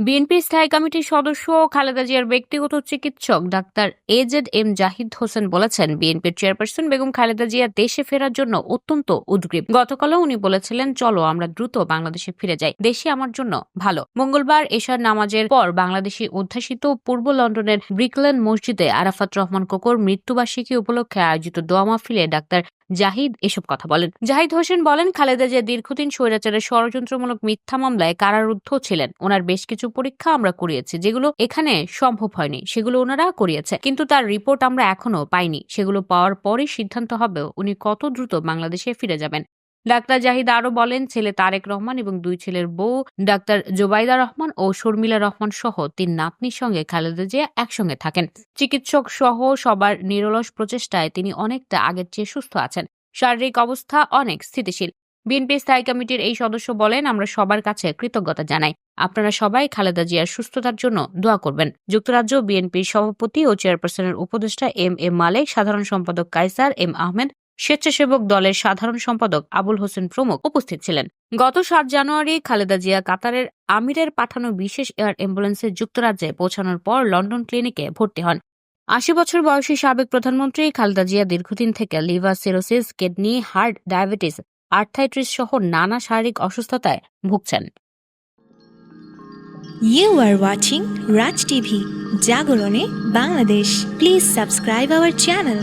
BNP স্থায়ী কমিটির সদস্য খালেদা জিয়ার ব্যক্তিগত চিকিৎসক doctor A Z M Zahid Hossain বলেছেন, বিএনপির চেয়ারপারসন বেগম খালেদা জিয়া দেশে ফেরার জন্য অত্যন্ত উদ্গ্রীব। গতকালও উনি বলেছিলেন, চলো, আমরা দ্রুত বাংলাদেশে ফিরে যাই। দেশে আমার জন্য ভালো। মঙ্গলবার এশার নামাজের পর বাংলাদেশি উদ্ভাসিত পূর্ব লন্ডনের ব্রিকলেন মসজিদে আরাফাত রহমান কোকর মৃত্যুবার্ষিকী উপলক্ষে আয়োজিত দোয়া মাহফিলে ডাক্তার জাহিদ এসব কথা বলেন। জাহিদ হোসেন বলেন, খালেদা জিয়া দীর্ঘদিন স্বৈরাচারের ষড়যন্ত্রমূলক মিথ্যা মামলায় কারারুদ্ধ ছিলেন। ওনার বেশ কিছু পরীক্ষা আমরা করিয়েছি, যেগুলো এখানে সম্ভব হয়নি, সেগুলো ওনারা করিয়েছে। কিন্তু তার রিপোর্ট আমরা এখনও পাইনি, সেগুলো পাওয়ার পরই সিদ্ধান্ত হবে, উনি কত দ্রুত বাংলাদেশে ফিরে যাবেন। ডাক্তার জাহিদ আরও বলেন, ছেলে তারেক রহমান এবং দুই ছেলের বউ ডাক্তার জোবাইদা রহমান ও শর্মিলা রহমান সহ তিন নাতনির সঙ্গে খালেদা জিয়া একসঙ্গে থাকেন। চিকিৎসক সহ সবার নিরলস প্রচেষ্টায় তিনি অনেকটা আগের চেয়ে সুস্থ আছেন। শারীরিক অবস্থা অনেক স্থিতিশীল। বিএনপি স্থায়ী কমিটির এই সদস্য বলেন, আমরা সবার কাছে কৃতজ্ঞতা জানাই। আপনারা সবাই খালেদা জিয়ার সুস্থতার জন্য দোয়া করবেন। যুক্তরাজ্য বিএনপির সভাপতি ও চেয়ারপারসনের উপদেষ্টা এম এ মালেক, সাধারণ সম্পাদক কাইসার এম আহমেদ স্বেচ্ছাসেবক দলের সাধারণ সম্পাদক আবুল হোসেন প্রমুখ উপস্থিত ছিলেন গত সাত জানুয়ারি খালেদা জিয়া কাতারের আমিরের পাঠানো বিশেষ এয়ার অ্যাম্বুলেন্সে যুক্তরাজ্যে পৌঁছানোর পর লন্ডন ক্লিনিকে ভর্তি হন আশি বছর বয়সী সাবেক প্রধানমন্ত্রী খালেদা জিয়া দীর্ঘদিন থেকে liver cirrhosis kidney heart diabetes arthritis সহ নানা শারীরিক অসুস্থতায় ভুগছেন You are watching Raj TV, Jagorone, Bangladesh. Please subscribe our channel.